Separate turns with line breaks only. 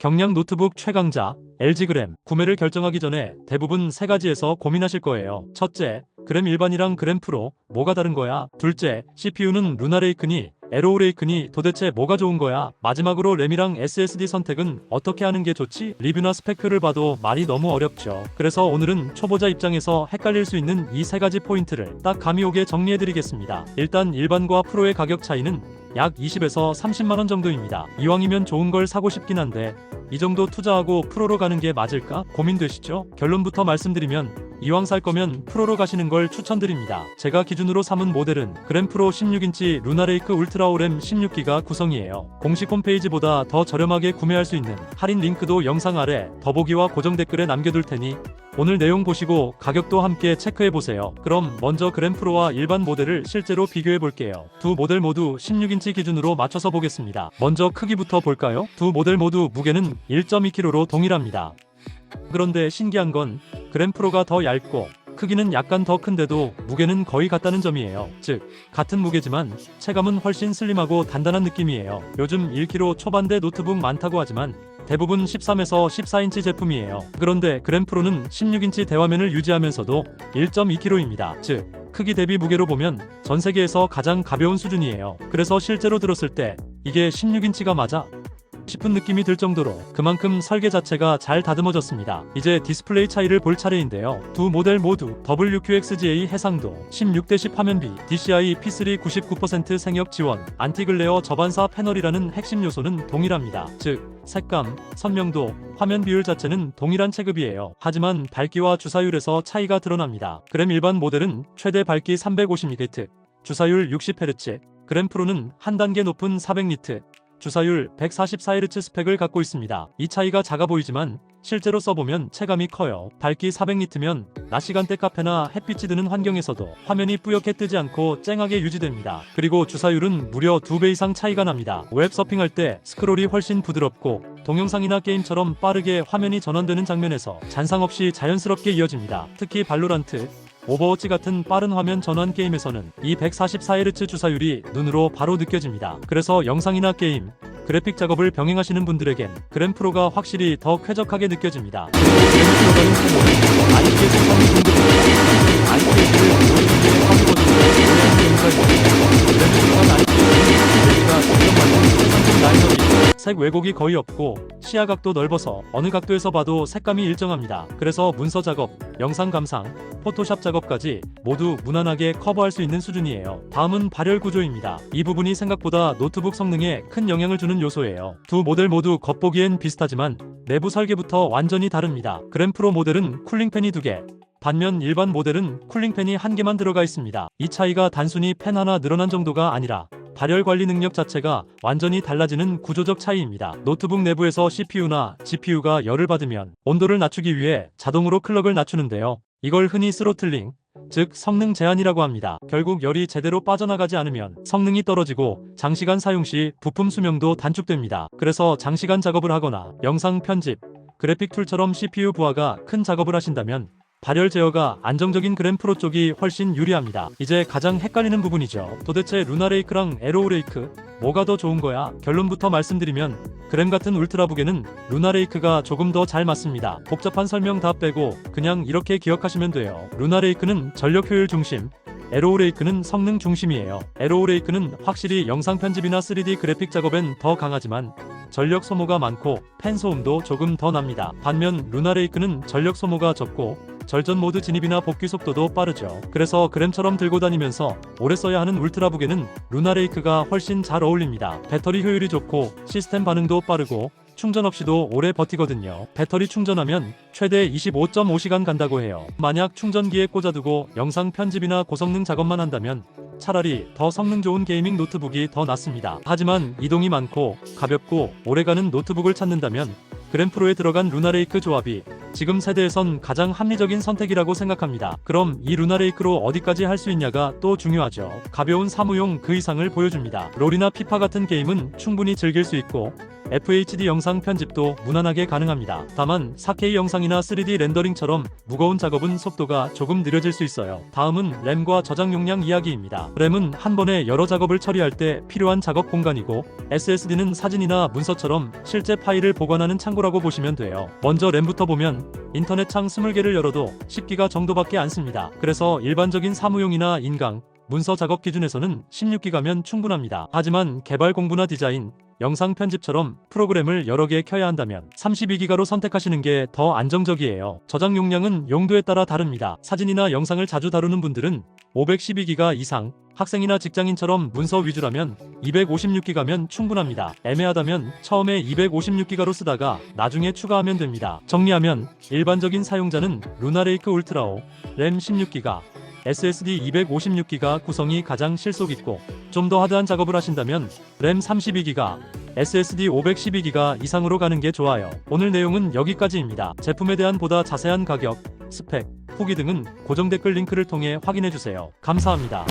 경량 노트북 최강자 LG 그램 구매를 결정하기 전에 대부분 세 가지에서 고민하실 거예요. 첫째, 그램 일반이랑 그램 프로 뭐가 다른 거야? 둘째, CPU는 루나레이크니 에로우레이크니 도대체 뭐가 좋은 거야? 마지막으로 램이랑 SSD 선택은 어떻게 하는 게 좋지? 리뷰나 스펙표를 봐도 말이 너무 어렵죠. 그래서 오늘은 초보자 입장에서 헷갈릴 수 있는 이 세 가지 포인트를 딱 감이 오게 정리해드리겠습니다. 일단 일반과 프로의 가격 차이는 약 20에서 30만원 정도입니다. 이왕이면 좋은 걸 사고 싶긴 한데 이 정도 투자하고 프로로 가는 게 맞을까? 고민되시죠? 결론부터 말씀드리면 이왕 살 거면 프로로 가시는 걸 추천드립니다. 제가 기준으로 삼은 모델은 그램프로 16인치 루나레이크 울트라 오램 16기가 구성이에요. 공식 홈페이지보다 더 저렴하게 구매할 수 있는 할인 링크도 영상 아래 더보기와 고정 댓글에 남겨둘 테니 오늘 내용 보시고 가격도 함께 체크해 보세요. 그럼 먼저 그램프로와 일반 모델을 실제로 비교해 볼게요. 두 모델 모두 16인치 기준으로 맞춰서 보겠습니다. 먼저 크기부터 볼까요? 두 모델 모두 무게는 1.2kg로 동일합니다. 그런데 신기한 건 그램프로가 더 얇고 크기는 약간 더 큰데도 무게는 거의 같다는 점이에요. 즉, 같은 무게지만 체감은 훨씬 슬림하고 단단한 느낌이에요. 요즘 1kg 초반대 노트북 많다고 하지만 대부분 13에서 14인치 제품이에요. 그런데 그램프로는 16인치 대화면을 유지하면서도 1.2kg입니다. 즉, 크기 대비 무게로 보면 전 세계에서 가장 가벼운 수준이에요. 그래서 실제로 들었을 때 이게 16인치가 맞아? 싶은 느낌이 들 정도로 그만큼 설계 자체가 잘 다듬어졌습니다. 이제 디스플레이 차이를 볼 차례인데요. 두 모델 모두 WQXGA 해상도 16대10 화면비, DCI P3 99% 생역 지원, 안티글레어 저반사 패널이라는 핵심 요소는 동일합니다. 즉, 색감, 선명도, 화면 비율 자체는 동일한 체급이에요. 하지만 밝기와 주사율에서 차이가 드러납니다. 그램 일반 모델은 최대 밝기 350니트, 주사율 60Hz, 그램 프로는 한 단계 높은 400니트, 주사율 144Hz 스펙을 갖고 있습니다. 이 차이가 작아 보이지만 실제로 써보면 체감이 커요. 밝기 400니트면 낮 시간대 카페나 햇빛이 드는 환경에서도 화면이 뿌옇게 뜨지 않고 쨍하게 유지됩니다. 그리고 주사율은 무려 2배 이상 차이가 납니다. 웹 서핑할 때 스크롤이 훨씬 부드럽고 동영상이나 게임처럼 빠르게 화면이 전환되는 장면에서 잔상 없이 자연스럽게 이어집니다. 특히 발로란트, 오버워치 같은 빠른 화면 전환 게임에서는 이 144Hz 주사율이 눈으로 바로 느껴집니다. 그래서 영상이나 게임, 그래픽 작업을 병행하시는 분들에겐 그램프로가 확실히 더 쾌적하게 느껴집니다. 색 왜곡이 거의 없고 시야 각도 넓어서 어느 각도에서 봐도 색감이 일정합니다. 그래서 문서 작업, 영상 감상, 포토샵 작업까지 모두 무난하게 커버할 수 있는 수준이에요. 다음은 발열 구조입니다. 이 부분이 생각보다 노트북 성능에 큰 영향을 주는 요소예요. 두 모델 모두 겉보기엔 비슷하지만 내부 설계부터 완전히 다릅니다. 그램프로 모델은 쿨링팬이 두 개, 반면 일반 모델은 쿨링팬이 한 개만 들어가 있습니다. 이 차이가 단순히 팬 하나 늘어난 정도가 아니라 발열 관리 능력 자체가 완전히 달라지는 구조적 차이입니다. 노트북 내부에서 CPU나 GPU가 열을 받으면 온도를 낮추기 위해 자동으로 클럭을 낮추는데요. 이걸 흔히 스로틀링, 즉 성능 제한이라고 합니다. 결국 열이 제대로 빠져나가지 않으면 성능이 떨어지고 장시간 사용 시 부품 수명도 단축됩니다. 그래서 장시간 작업을 하거나 영상 편집, 그래픽 툴처럼 CPU 부하가 큰 작업을 하신다면 발열 제어가 안정적인 그램 프로 쪽이 훨씬 유리합니다. 이제 가장 헷갈리는 부분이죠. 도대체 루나레이크랑 에로우레이크 뭐가 더 좋은 거야? 결론부터 말씀드리면 그램 같은 울트라북에는 루나레이크가 조금 더 잘 맞습니다. 복잡한 설명 다 빼고 그냥 이렇게 기억하시면 돼요. 루나레이크는 전력 효율 중심, 에로우레이크는 성능 중심이에요. 에로우레이크는 확실히 영상 편집이나 3D 그래픽 작업엔 더 강하지만 전력 소모가 많고 팬 소음도 조금 더 납니다. 반면 루나레이크는 전력 소모가 적고 절전 모드 진입이나 복귀 속도도 빠르죠. 그래서 그램처럼 들고 다니면서 오래 써야 하는 울트라북에는 루나레이크가 훨씬 잘 어울립니다. 배터리 효율이 좋고 시스템 반응도 빠르고 충전 없이도 오래 버티거든요. 배터리 충전하면 최대 25.5시간 간다고 해요. 만약 충전기에 꽂아두고 영상 편집이나 고성능 작업만 한다면 차라리 더 성능 좋은 게이밍 노트북이 더 낫습니다. 하지만 이동이 많고 가볍고 오래가는 노트북을 찾는다면 그램프로에 들어간 루나레이크 조합이 지금 세대에선 가장 합리적인 선택이라고 생각합니다. 그럼 이 루나레이크로 어디까지 할 수 있냐가 또 중요하죠. 가벼운 사무용 그 이상을 보여줍니다. 롤이나 피파 같은 게임은 충분히 즐길 수 있고 FHD 영상 편집도 무난하게 가능합니다. 다만 4K 영상이나 3D 렌더링처럼 무거운 작업은 속도가 조금 느려질 수 있어요. 다음은 램과 저장 용량 이야기입니다. 램은 한 번에 여러 작업을 처리할 때 필요한 작업 공간이고 SSD는 사진이나 문서처럼 실제 파일을 보관하는 창고라고 보시면 돼요. 먼저 램부터 보면 인터넷 창 20개를 열어도 10기가 정도밖에 안 씁니다. 그래서 일반적인 사무용이나 인강, 문서 작업 기준에서는 16기가면 충분합니다. 하지만 개발 공부나 디자인, 영상 편집처럼 프로그램을 여러 개 켜야 한다면 32기가로 선택하시는 게 더 안정적이에요. 저장 용량은 용도에 따라 다릅니다. 사진이나 영상을 자주 다루는 분들은 512기가 이상, 학생이나 직장인처럼 문서 위주라면 256기가면 충분합니다. 애매하다면 처음에 256기가로 쓰다가 나중에 추가하면 됩니다. 정리하면 일반적인 사용자는 루나레이크 울트라오, 램 16기가, SSD 256기가 구성이 가장 실속 있고 좀 더 하드한 작업을 하신다면 램 32기가, SSD 512기가 이상으로 가는 게 좋아요. 오늘 내용은 여기까지입니다. 제품에 대한 보다 자세한 가격, 스펙, 후기 등은 고정 댓글 링크를 통해 확인해 주세요. 감사합니다.